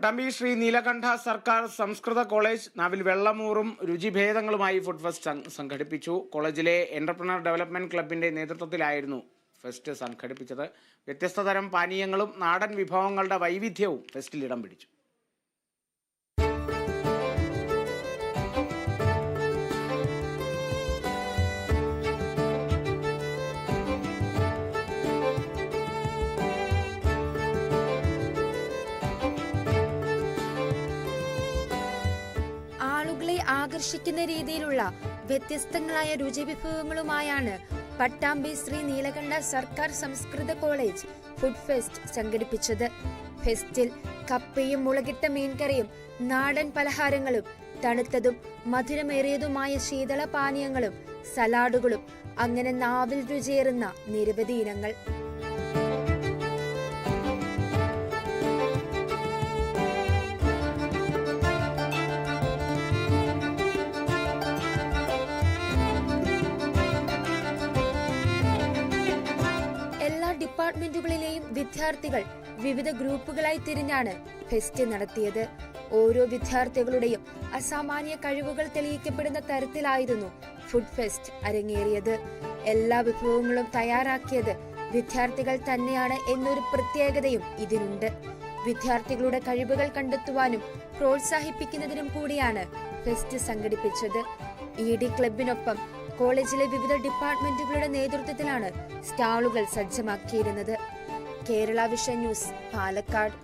പട്ടാമ്പി ശ്രീ നീലകണ്ഠ സർക്കാർ സംസ്കൃത കോളേജ് നാവിൽ വെള്ളമൂറും രുചിഭേദങ്ങളുമായി ഫുഡ് ഫെസ്റ്റ് സംഘടിപ്പിച്ചു. കോളേജിലെ എന്റർപ്രണർ ഡെവലപ്മെന്റ് ക്ലബിന്റെ നേതൃത്വത്തിലായിരുന്നു ഫെസ്റ്റ് സംഘടിപ്പിച്ചത്. വ്യത്യസ്ത തരം പാനീയങ്ങളും നാടൻ വിഭവങ്ങളുടെ വൈവിധ്യവും ഫെസ്റ്റിൽ ഇടം പിടിച്ചു. ആകർഷിക്കുന്ന രീതിയിലുള്ള വ്യത്യസ്തങ്ങളായ രുചിവിഭവങ്ങളുമായാണ് പട്ടാമ്പി ശ്രീ നീലകണ്ഠ സർക്കാർ സംസ്കൃത കോളേജ് ഫുഡ് ഫെസ്റ്റ് സംഘടിപ്പിച്ചത്. ഫെസ്റ്റിൽ കപ്പയും മുളകിട്ട മീൻകറിയും നാടൻ പലഹാരങ്ങളും തണുത്തതും മധുരമേറിയതുമായ ശീതള പാനീയങ്ങളും സലാഡുകളും അങ്ങനെ നാവിൽ രുചിയേറുന്ന നിരവധി ഇനങ്ങൾ. ഡിപ്പാർട്ട്മെന്റുകളിലെയും വിദ്യാർത്ഥികൾ വിവിധ ഗ്രൂപ്പുകളായി തിരിഞ്ഞാണ് ഫെസ്റ്റ് നടത്തിയത്. ഓരോ വിദ്യാർത്ഥികളുടെയും അസാമാന്യ കഴിവുകൾ തെളിയിക്കപ്പെടുന്ന തരത്തിലായിരുന്നു ഫുഡ് ഫെസ്റ്റ് അരങ്ങേറിയത്. എല്ലാ വിഭവങ്ങളും തയ്യാറാക്കിയത് വിദ്യാർത്ഥികൾ തന്നെയാണ് എന്നൊരു പ്രത്യേകതയും ഇതിനുണ്ട്. വിദ്യാർത്ഥികളുടെ കഴിവുകൾ കണ്ടെത്തുവാനും പ്രോത്സാഹിപ്പിക്കുന്നതിനും കൂടിയാണ് ഫെസ്റ്റ് സംഘടിപ്പിച്ചത്. ഇ ഡി ക്ലബിനൊപ്പം കോളേജിലെ വിവിധ ഡിപ്പാർട്ട്മെന്റുകളുടെ നേതൃത്വത്തിലാണ് സ്റ്റാളുകൾ സജ്ജമാക്കിയിരുന്നത്. Kerala vision news Palakkad.